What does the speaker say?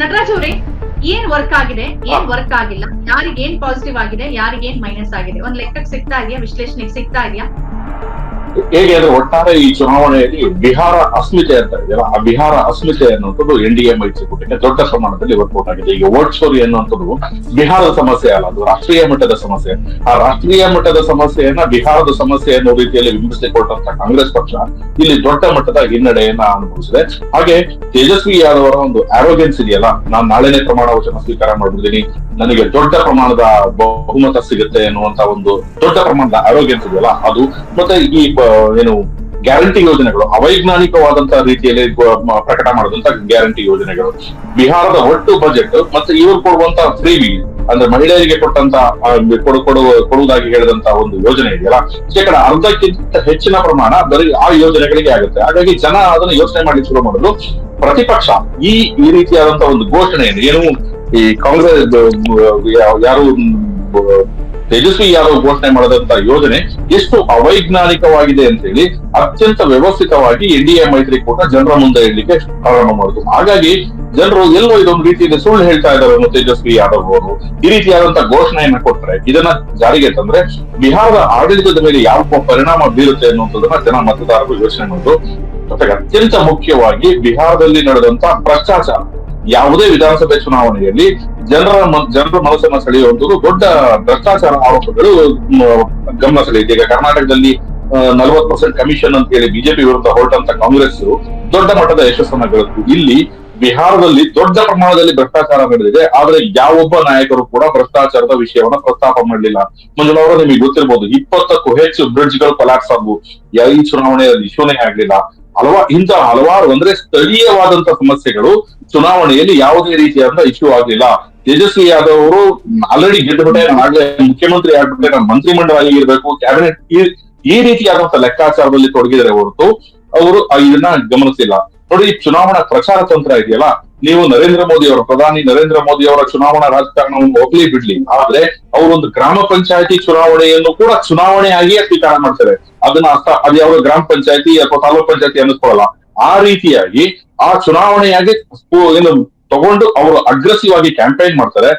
ನಟರಾಜ್ ಅವರೇ ಏನ್ ವರ್ಕ್ ಆಗಿದೆ? ಏನ್ ವರ್ಕ್ ಆಗಿಲ್ಲ? ಯಾರಿಗೇನ್ ಏನ್ ಪಾಸಿಟಿವ್ ಆಗಿದೆ? ಯಾರಿಗೇನ್ ಏನ್ ಮೈನಸ್ ಆಗಿದೆ? ಒಂದ್ ಲೆಕ್ಕಕ್ಕೆ ಸಿಗ್ತಾ ಇದೆಯಾ? ವಿಶ್ಲೇಷಣೆಗೆ ಸಿಗ್ತಾ ಇದೆಯಾ? ಹೇಗೆ ಅಂದ್ರೆ ಒಟ್ಟಾರೆ ಈ ಚುನಾವಣೆಯಲ್ಲಿ ಬಿಹಾರ ಅಸ್ಮಿತೆ ಅಂತ ಇದೆಯಲ್ಲ ಆ ಬಿಹಾರ ಅಸ್ಮಿತೆ ಅನ್ನುವಂಥದ್ದು ಎನ್ ಡಿ ಎ ಮೈತ್ರಿಕೂಟಕ್ಕೆ ದೊಡ್ಡ ಪ್ರಮಾಣದಲ್ಲಿ ವರ್ಕೌಟ್ ಆಗಿದೆ. ಈಗ ವೋಟ್ ಸೋರಿ ಅನ್ನುವಂಥದ್ದು ಬಿಹಾರದ ಸಮಸ್ಯೆ ಅಲ್ಲ, ಅದು ರಾಷ್ಟ್ರೀಯ ಮಟ್ಟದ ಸಮಸ್ಯೆ. ಆ ರಾಷ್ಟ್ರೀಯ ಮಟ್ಟದ ಸಮಸ್ಯೆಯನ್ನ ಬಿಹಾರದ ಸಮಸ್ಯೆ ಅನ್ನೋ ರೀತಿಯಲ್ಲಿ ಬಿಂಬಿಸಿಕೊಟ್ಟಂತ ಕಾಂಗ್ರೆಸ್ ಪಕ್ಷ ಇಲ್ಲಿ ದೊಡ್ಡ ಮಟ್ಟದ ಹಿನ್ನಡೆಯನ್ನ ಅನುಭವಿಸಿದೆ. ಹಾಗೆ ತೇಜಸ್ವಿ ಯಾದವ್ ಅವರ ಒಂದು ಆರೋಗ್ಯನ್ಸ್ ಇದೆಯಲ್ಲ, ನಾನು ನಾಳೆನೆ ಪ್ರಮಾಣ ವಚನ ಸ್ವೀಕಾರ ಮಾಡ್ಬಿಡ್ತೀನಿ, ನನಗೆ ದೊಡ್ಡ ಪ್ರಮಾಣದ ಬಹುಮತ ಸಿಗುತ್ತೆ ಅನ್ನುವಂತ ಒಂದು ದೊಡ್ಡ ಪ್ರಮಾಣದ ಆರೋಗ್ಯನ್ಸ್ ಇದೆಯಲ್ಲ, ಅದು ಮತ್ತೆ ಈ ಏನು ಗ್ಯಾರಂಟಿ ಯೋಜನೆಗಳು ಅವೈಜ್ಞಾನಿಕವಾದಂತಹ ರೀತಿಯಲ್ಲಿ ಪ್ರಕಟ ಮಾಡಿದಂತ ಗ್ಯಾರಂಟಿ ಯೋಜನೆಗಳು. ಬಿಹಾರದ ಒಟ್ಟು ಬಜೆಟ್ ಮತ್ತೆ ಇವರು ಕೊಡುವಂತ ಫ್ರೀ ಅಂದ್ರೆ ಮಹಿಳೆಯರಿಗೆ ಕೊಟ್ಟಂತ ಕೊಡುವ ಕೊಡುವುದಾಗಿ ಹೇಳಿದಂತ ಒಂದು ಯೋಜನೆ ಇದೆಯಲ್ಲ ಶೇಕಡ ಅರ್ಧಕ್ಕಿಂತ ಹೆಚ್ಚಿನ ಪ್ರಮಾಣ ಬರೀ ಆ ಯೋಜನೆಗಳಿಗೆ ಆಗುತ್ತೆ. ಹಾಗಾಗಿ ಜನ ಅದನ್ನ ಯೋಚನೆ ಮಾಡಿ ಶುರು ಮಾಡಿದ್ರು ಪ್ರತಿಪಕ್ಷ. ಈ ಈ ರೀತಿಯಾದಂತಹ ಒಂದು ಘೋಷಣೆಯನ್ನು ಏನು? ಈ ಕಾಂಗ್ರೆಸ್ ಯಾರು ತೇಜಸ್ವಿ ಯಾದವ್ ಘೋಷಣೆ ಮಾಡದಂತ ಯೋಜನೆ ಎಷ್ಟು ಅವೈಜ್ಞಾನಿಕವಾಗಿದೆ ಅಂತ ಹೇಳಿ ಅತ್ಯಂತ ವ್ಯವಸ್ಥಿತವಾಗಿ ಎನ್ ಡಿ ಎ ಮೈತ್ರಿಕೂಟ ಜನರ ಮುಂದೆ ಇಡ್ಲಿಕ್ಕೆ ಪ್ರಾರಂಭ ಮಾಡುದು ಹಾಗಾಗಿ ಜನರು ಎಲ್ಲೋ ಇದೊಂದು ರೀತಿಯಲ್ಲಿ ಸುಳ್ಳು ಹೇಳ್ತಾ ಇದ್ದಾರೆ ತೇಜಸ್ವಿ ಯಾದವ್ ಅವರು. ಈ ರೀತಿಯಾದಂತ ಘೋಷಣೆಯನ್ನ ಕೊಟ್ರೆ ಇದನ್ನ ಜಾರಿಗೆ ತಂದ್ರೆ ಬಿಹಾರದ ಆಡಳಿತದ ಮೇಲೆ ಯಾವ ಪರಿಣಾಮ ಬೀರುತ್ತೆ ಅನ್ನುವಂಥದ್ದನ್ನ ಜನ ಮತದಾರರು ಯೋಚನೆ ಮಾಡುದು ಜೊತೆಗೆ ಅತ್ಯಂತ ಮುಖ್ಯವಾಗಿ ಬಿಹಾರದಲ್ಲಿ ನಡೆದಂತ ಭ್ರಷ್ಟಾಚಾರ. ಯಾವುದೇ ವಿಧಾನಸಭೆ ಚುನಾವಣೆಯಲ್ಲಿ ಜನರ ಜನರ ಮನಸ್ಸನ್ನ ಸೆಳೆಯುವಂಥದ್ದು ದೊಡ್ಡ ಭ್ರಷ್ಟಾಚಾರ ಆರೋಪಗಳು ಗಮನ ಸೆಳೆಯುತ್ತೆ. ಈಗ ಕರ್ನಾಟಕದಲ್ಲಿ ನಲವತ್ತು ಪರ್ಸೆಂಟ್ ಕಮಿಷನ್ ಅಂತ ಹೇಳಿ ಬಿಜೆಪಿ ವಿರುದ್ಧ ಹೊರಟಂತ ಕಾಂಗ್ರೆಸ್ ದೊಡ್ಡ ಮಟ್ಟದ ಯಶಸ್ಸನ್ನ ಗಳಿಸಿತು ಇಲ್ಲಿ ಬಿಹಾರದಲ್ಲಿ ದೊಡ್ಡ ಪ್ರಮಾಣದಲ್ಲಿ ಭ್ರಷ್ಟಾಚಾರ ನಡೆದಿದೆ. ಆದ್ರೆ ಯಾವೊಬ್ಬ ನಾಯಕರು ಕೂಡ ಭ್ರಷ್ಟಾಚಾರದ ವಿಷಯವನ್ನ ಪ್ರಸ್ತಾಪ ಮಾಡಲಿಲ್ಲ. ಮಂಜುಳವರು ನಿಮಗೆ ಗೊತ್ತಿರಬಹುದು ಇಪ್ಪತ್ತಕ್ಕೂ ಹೆಚ್ಚು ಬ್ರಿಡ್ಜ್ಗಳು ಕೊಲಾಪ್ಸ್ ಆದವು. ಈ ಚುನಾವಣೆಯಲ್ಲಿ ಇಶ್ಯೂನೇ ಆಗ್ಲಿಲ್ಲ. ಹಲವಾ ಇಂತಹ ಹಲವಾರು ಅಂದ್ರೆ ಸ್ಥಳೀಯವಾದಂತ ಸಮಸ್ಯೆಗಳು ಚುನಾವಣೆಯಲ್ಲಿ ಯಾವುದೇ ರೀತಿಯಾದ ಇಶ್ಯೂ ಆಗಲಿಲ್ಲ. ತೇಜಸ್ವಿ ಯಾದವ್ ಅವರು ಆಲ್ರೆಡಿ ಗೆದ್ದುಬಿಟ್ಟೆ ನಾನು ಆಗ್ಲೇ ಮುಖ್ಯಮಂತ್ರಿ ಆಗ್ಬಿಟ್ಟೆ ನಾನು ಮಂತ್ರಿಮಂಡಲ ಆಗಿರ್ಬೇಕು ಕ್ಯಾಬಿನೆಟ್ ಈ ರೀತಿಯಾದಂತಹ ರೀತಿಯಾದಂತ ಲೆಕ್ಕಾಚಾರದಲ್ಲಿ ತೊಡಗಿದರೆ ಹೊರತು ಅವರು ಇದನ್ನ ಗಮನಿಸಿಲ್ಲ. ನೋಡಿ ಈ ಚುನಾವಣಾ ಪ್ರಚಾರ ತಂತ್ರ ಇದೆಯಲ್ಲ? ನೀವು ನರೇಂದ್ರ ಮೋದಿ ಅವರ ಪ್ರಧಾನಿ, ನರೇಂದ್ರ ಮೋದಿ ಅವರ ಚುನಾವಣಾ ರಾಜಕಾರಣವನ್ನು ಹೋಗ್ಲಿ ಬಿಡ್ಲಿ. ಆದ್ರೆ ಅವರೊಂದು ಗ್ರಾಮ ಪಂಚಾಯತಿ ಚುನಾವಣೆಯನ್ನು ಕೂಡ ಚುನಾವಣೆಯಾಗಿಯೇ ಸ್ವೀಕಾರ ಮಾಡ್ತಾರೆ. ಅದನ್ನ ಅರ್ಥ, ಅದು ಯಾವ ಗ್ರಾಮ ಪಂಚಾಯತಿ ಅಥವಾ ತಾಲೂಕ್ ಪಂಚಾಯತಿ ಅನ್ನಿಸ್ಕೊಳ್ಳಲ್ಲ. ಆ ರೀತಿಯಾಗಿ ಆ ಚುನಾವಣೆಯಾಗಿ ಏನು ತಗೊಂಡು ಅವರು ಅಗ್ರೆಸಿವ್ ಆಗಿ ಕ್ಯಾಂಪೇನ್ ಮಾಡ್ತಾರೆ.